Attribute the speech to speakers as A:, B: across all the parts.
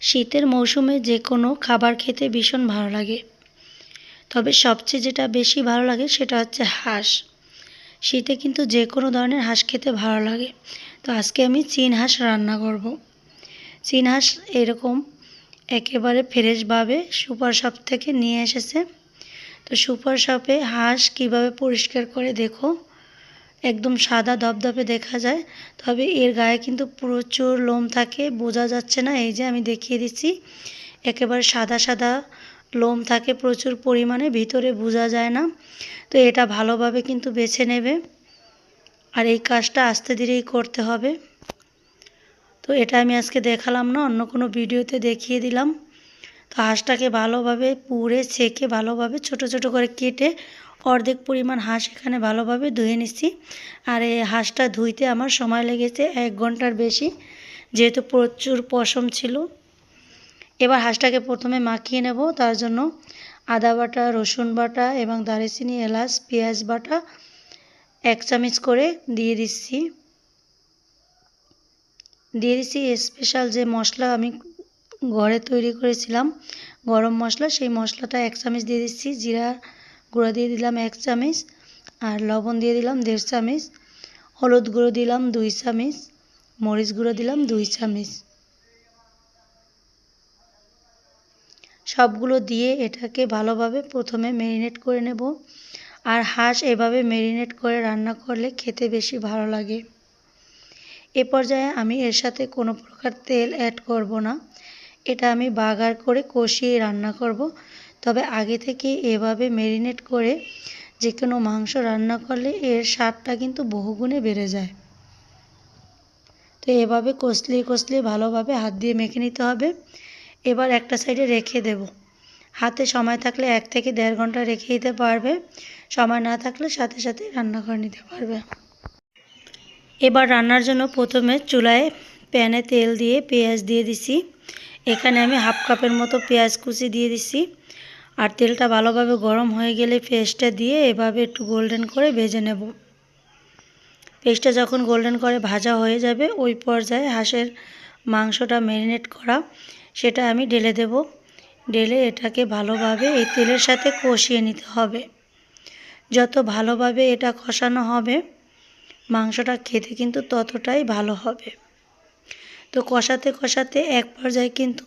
A: শীতের মৌসুমে যে কোনো খাবার খেতে ভীষণ ভালো লাগে। তবে সবচেয়ে যেটা বেশি ভালো লাগে সেটা হচ্ছে হাঁস। শীতে কিন্তু যে কোনো ধরনের হাঁস খেতে ভালো লাগে। তো আজকে আমি চীন হাঁস রান্না করব। চীন হাঁস এরকম একেবারে ফ্রেশভাবে সুপার শপ থেকে নিয়ে এসেছে। তো সুপার শপে হাঁস কীভাবে পরিষ্কার করে দেখো। একদম সাদা ধবধবে দেখা যায়। তবে এর গায়ে কিন্তু প্রচুর লোম থাকে, বোঝা যাচ্ছে না। এই যে আমি দেখিয়ে দিচ্ছি, একেবারে সাদা সাদা লোম থাকে প্রচুর পরিমাণে, ভিতরে বোঝা যায় না। তো এটা ভালোভাবে কিন্তু বেছে নেবে আর এই কাজটা আস্তে ধীরেই করতে হবে। তো এটা আমি আজকে দেখালাম না, অন্য কোনো ভিডিওতে দেখিয়ে দিলাম। তো হাঁসটাকে ভালোভাবে পুড়ে, ছেঁকে ভালোভাবে ছোট ছোট করে কেটে অর্ধেক পরিমাণ হাঁস এখানে ভালোভাবে ধুয়ে নিচ্ছি। আর এই হাঁসটা ধুইতে আমার সময় লেগেছে এক ঘণ্টার বেশি, যেহেতু প্রচুর পশম ছিল। এবার হাঁসটাকে প্রথমে মাখিয়ে নেব, তার জন্য আদা বাটা, রসুন বাটা এবং দারুচিনি, এলাচ, পেঁয়াজ বাটা এক চামচ করে দিয়ে দিচ্ছি। দিয়ে দিচ্ছি স্পেশাল যে মশলা আমি ঘরে তৈরি করেছিলাম, গরম মশলা, সেই মশলাটা এক চামচ দিয়ে দিচ্ছি, জিরা গুঁড়ো দিয়ে দিলাম এক চামচ আর লবণ দিয়ে দিলাম দেড় চামচ। হলুদ গুঁড়ো দিলাম দুই চামচ। মরিচ গুঁড়ো দিলাম দুই চামচ। সবগুলো দিয়ে এটাকে ভালোভাবে প্রথমে ম্যারিনেট করে নেব। আর হাঁস এভাবে ম্যারিনেট করে রান্না করলে খেতে বেশি ভালো লাগে। এ পর্যায়ে আমি এর সাথে কোনো প্রকার তেল অ্যাড করব না। এটা আমি বাগার করে কষিয়ে রান্না করব। তবে আগে থেকে এভাবে ম্যারিনেট করে যে কোনো মাংস রান্না করলে এর স্বাদটা কিন্তু বহুগুণে বেড়ে যায়। তো এভাবে কষলিয়ে কষলিয়ে ভালোভাবে হাত দিয়ে মেখে নিতে হবে। এবার একটা সাইডে রেখে দেব। হাতে সময় থাকলে এক থেকে দেড় ঘণ্টা রেখে দিতে পারবে। সময় না থাকলে সাথে সাথে রান্না করে নিতে পারবে। এবার রান্নার জন্য প্রথমে চুলায় প্যানে তেল দিয়ে পেঁয়াজ দিয়ে দিছি। এখানে আমি হাফ কাপের মতো পেঁয়াজ কুচি দিয়ে দিছি। আর তেলটা ভালোভাবে গরম হয়ে গেলে পেস্টটা দিয়ে এভাবে একটু গোল্ডেন করে ভেজে নেব। পেস্টটা যখন গোল্ডেন করে ভাজা হয়ে যাবে, ওই পর্যায়ে হাঁসের মাংসটা ম্যারিনেট করা, সেটা আমি ঢেলে দেব। ঢেলে এটাকে ভালোভাবে এই তেলের সাথে কষিয়ে নিতে হবে। যত ভালোভাবে এটা কষানো হবে, মাংসটা খেতে কিন্তু ততটাই ভালো হবে। তো কষাতে কষাতে এক পর্যায়ে কিন্তু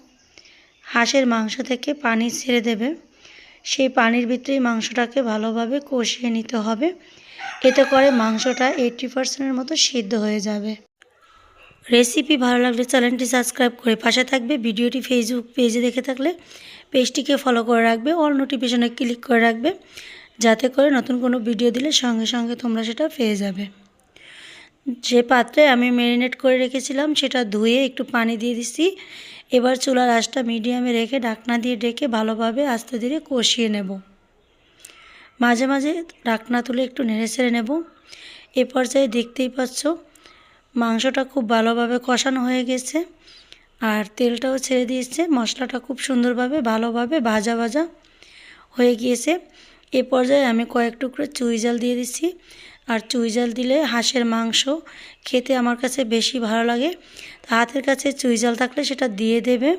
A: হাঁসের মাংস থেকে পানি ছেড়ে দেবে। সেই পানির ভিতরেই মাংসটাকে ভালোভাবে কষিয়ে নিতে হবে। এতে করে মাংসটা এইটটি পার্সেন্টের মতো সিদ্ধ হয়ে যাবে। রেসিপি ভালো লাগলে চ্যানেলটি সাবস্ক্রাইব করে পাশে থাকবে। ভিডিওটি ফেসবুক পেজে দেখে থাকলে পেজটিকে ফলো করে রাখবে। অল নোটিফিকেশনে ক্লিক করে রাখবে। যাতে করে নতুন কোনো ভিডিও দিলে সঙ্গে সঙ্গে তোমরা সেটা পেয়ে যাবে। যে পাত্রে আমি ম্যারিনেট করে রেখেছিলাম সেটা ধুয়ে একটু পানি দিয়ে দিচ্ছি এবার চুলার আঁচটা মিডিয়ামে রেখে ঢাকনা দিয়ে ডেকে ভালোভাবে আস্তে ধীরে কষিয়ে নেব। মাঝে মাঝে ঢাকনা তুলে একটু নেড়ে ছেড়ে নেব। এ পর্যায়ে দেখতেই পাচ্ছ, মাংসটা খুব ভালোভাবে কষানো হয়ে গেছে আর তেলটাও ছেড়ে দিয়েছে। মশলাটা খুব সুন্দরভাবে, ভালোভাবে ভাজা ভাজা হয়ে গিয়েছে। এ পর্যায়ে আমি কয়েক টুকরো চুই জাল দিয়ে দিচ্ছি। আর চুই জাল দিলে হাঁসের মাংস খেতে আমার কাছে বেশি ভালো লাগে। হাতের কাছে চুই জাল থাকলে সেটা দিয়ে দেবে।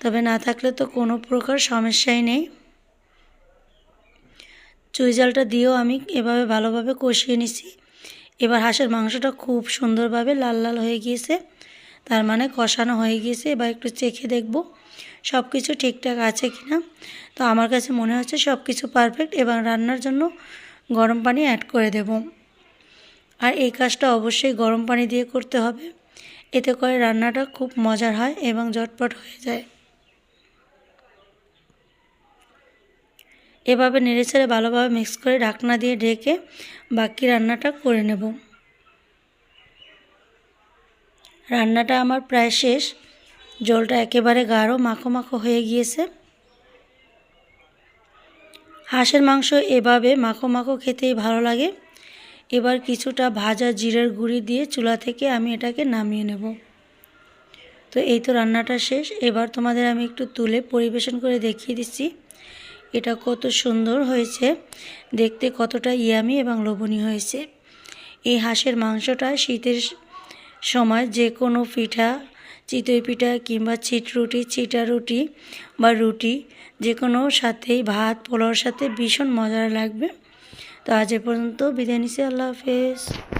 A: তবে না থাকলে তো কোনো প্রকার সমস্যাই নেই। চুই জালটা দিয়েও আমি এভাবে ভালোভাবে কষিয়ে নিছি। এবার হাঁসের মাংসটা খুব সুন্দরভাবে লাল লাল হয়ে গিয়েছে। তার মানে কষানো হয়ে গিয়েছে। এবার একটু চেখে দেখব সব কিছু ঠিকঠাক আছে কি না তো আমার কাছে মনে হচ্ছে সব কিছু পারফেক্ট। এবং রান্নার জন্য গরম পানি অ্যাড করে দেব। আর এই কাজটা অবশ্যই গরম পানি দিয়ে করতে হবে। এতে করে রান্নাটা খুব মজার হয় এবং জটপট হয়ে যায়। এভাবে নেড়ে ছেড়ে ভালোভাবে মিক্স করে ঢাকনা দিয়ে ঢেকে বাকি রান্নাটা করে নেব। রান্নাটা আমার প্রায় শেষ। জলটা একেবারে গাঢ় মাখো মাখো হয়ে গিয়েছে। হাঁসের মাংস এভাবে মাখো মাখো খেতেই ভালো লাগে। এবার কিছুটা ভাজা জিরের গুঁড়ি দিয়ে চুলা থেকে আমি এটাকে নামিয়ে নেব। তো এই তো রান্নাটা শেষ। এবার তোমাদের আমি একটু তুলে পরিবেশন করে দেখিয়ে দিচ্ছি। এটা কত সুন্দর হয়েছে। দেখতে কতটা ইয়ামি এবং লোভনীয় হয়েছে। এই হাঁসের মাংসটা শীতের সময় যে কোনো পিঠা চিতই পিঠা কিংবা চিট রুটি চিটা রুটি বা রুটি যে কোনো সাথেই ভাত, পোলাওর সাথে ভীষণ মজার লাগবে। তো আজ এ পর্যন্ত বিদায় নিচ্ছি, আল্লাহ হাফেজ।